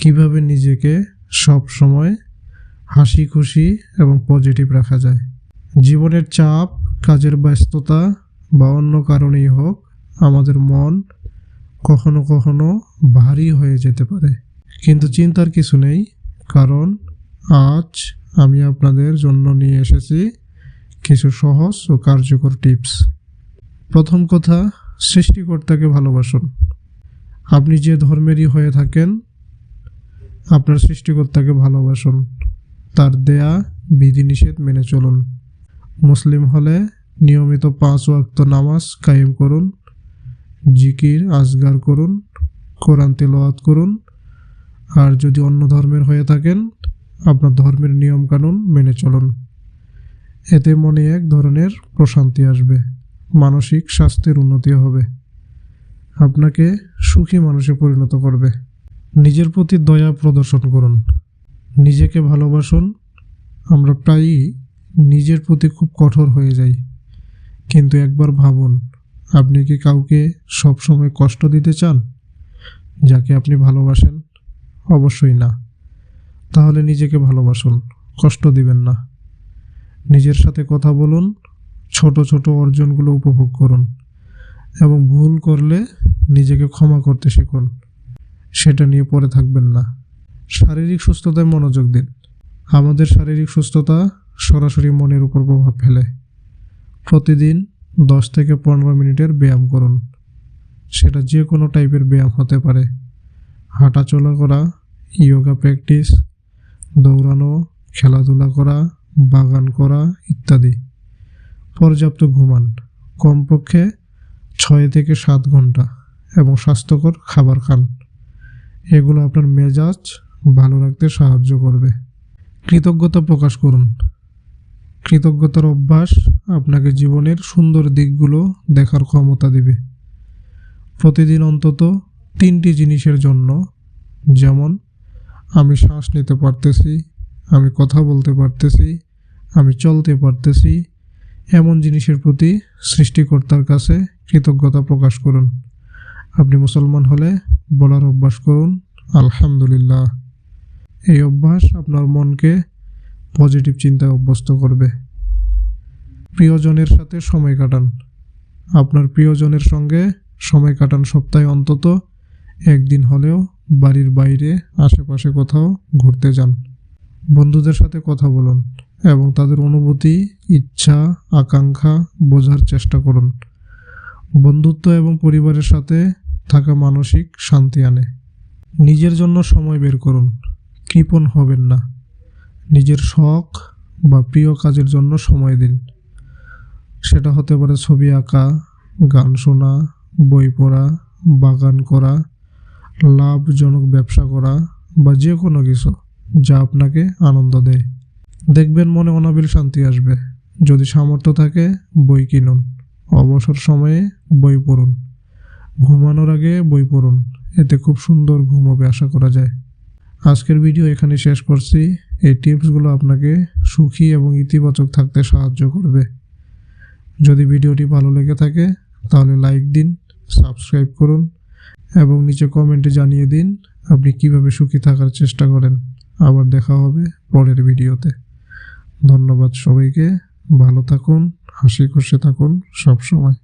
কীভাবে নিজেকে সব সময় হাসি খুশি এবং পজিটিভ রাখা যায়? জীবনের চাপ, কাজের ব্যস্ততা বা অন্য কারণেই হোক, আমাদের মন কখনো কখনো ভারী হয়ে যেতে পারে। কিন্তু চিন্তার কিছু নেই, কারণ আজ আমি আপনাদের জন্য নিয়ে এসেছি কিছু সহজ ও কার্যকর টিপস। প্রথম কথা, সৃষ্টিকর্তাকে ভালোবাসুন। আপনি যে ধর্মেরই হয়ে থাকেন আপনার সৃষ্টিকর্তাকে ভালোবাসুন। তার দেয়া বিধিনিষেধ মেনে চলুন। মুসলিম হলে নিয়মিত পাঁচ ওয়াক্ত নামাজ কায়েম করুন। জিকির, আজগার করুন, কোরআন তেলাওয়াত করুন। আর যদি অন্য ধর্মের হয়ে থাকেন, আপনার ধর্মের নিয়মকানুন মেনে চলুন। এতে মনে এক ধরনের প্রশান্তি আসবে। মানসিক স্বাস্থ্যের উন্নতি হবে। আপনাকে সুখী মানুষে পরিণত করবে। নিজের প্রতি দয়া প্রদর্শন করুন। নিজেকে ভালোবাসুন। আমরা প্রায়ই নিজের প্রতি খুব কঠোর হয়ে যাই। কিন্তু একবার ভাবুন, আপনি কি কাউকে সবসময় কষ্ট দিতে চান? যাকে আপনি ভালোবাসেন, অবশ্যই না। তাহলে নিজেকে ভালোবাসুন, কষ্ট দিবেন না। নিজের সাথে কথা বলুন, ছোট ছোট অর্জনগুলো উপভোগ করুন এবং ভুল করলে নিজেকে ক্ষমা করতে শিখুন। সেটা নিয়ে পড়ে থাকবেন না। শারীরিক সুস্থতায় মনোযোগ দিন। আমাদের শারীরিক সুস্থতা সরাসরি মনের উপর প্রভাব ফেলে। প্রতিদিন দশ থেকে পনেরো মিনিটের ব্যায়াম করুন। সেটা যে কোনো টাইপের ব্যায়াম হতে পারে। হাঁটাচলা করা, ইয়োগা প্র্যাকটিস, দৌড়ানো, খেলাধুলা করা, বাগান করা ইত্যাদি। পর্যাপ্ত ঘুমান। কমপক্ষে ছয় থেকে সাত ঘণ্টা এবং স্বাস্থ্যকর খাবার খান। এগুলো আপনার মেজাজ ভালো রাখতে সাহায্য করবে। কৃতজ্ঞতা প্রকাশ করুন। কৃতজ্ঞতার অভ্যাস আপনাকে জীবনের সুন্দর দিকগুলো দেখার ক্ষমতা দেবে। প্রতিদিন অন্তত তিনটি জিনিসের জন্য, যেমন, আমি শ্বাস নিতে পারতেছি, আমি কথা বলতে পারতেছি, আমি চলতে পারতেছি, এমন জিনিসের প্রতি সৃষ্টিকর্তার কাছে কৃতজ্ঞতা প্রকাশ করুন। আপনি মুসলমান হলে বলার অভ্যাস করুন। আলহামদুলিল্লাহ। এই অভ্যাস আপনার মনকে পজিটিভ চিন্তায় অভ্যস্ত করবে। প্রিয়জনের সাথে সময় কাটান। আপনার প্রিয়জনের সঙ্গে সময় কাটান সপ্তাহে অন্তত একদিন হলেও বাড়ির বাইরে, আশেপাশে কোথাও ঘুরতে যান। বন্ধুদের সাথে কথা বলুন এবং তাদের অনুভূতি, ইচ্ছা, আকাঙ্ক্ষা বোঝার চেষ্টা করুন। বন্ধুত্ব এবং পরিবারের সাথে থাকা মানসিক শান্তি আনে। নিজের জন্য সময় বের করুন। কৃপণ হবেন না। নিজের শখ বা প্রিয় কাজের জন্য সময় দিন। সেটা হতে পারে ছবি আঁকা, গান শোনা, বই পড়া, বাগান করা, লাভজনক ব্যবসা করা বা যে কোনো কিছু যা আপনাকে আনন্দ দেয়। দেখবেন মনে অনাবিল শান্তি আসবে। যদি সামর্থ্য থাকে, বই কিনুন। অবসর সময়ে বই পড়ুন। ঘুমানোর আগে বই পড়ুন। এতে খুব সুন্দর ঘুম হবে, আশা করা যায়। আজকের ভিডিও এখানে শেষ করছি। এই টিপসগুলো আপনাকে সুখী এবং ইতিবাচক থাকতে সাহায্য করবে। যদি ভিডিওটি ভালো লেগে থাকে, তাহলে লাইক দিন, সাবস্ক্রাইব করুন, এবং নিচে কমেন্টে জানিয়ে দিন আপনি কীভাবে সুখী থাকার চেষ্টা করেন। আবার দেখা হবে পরের ভিডিওতে। ধন্যবাদ সবাইকে। ভালো থাকুন, হাসি খুশি থাকুন সব সময়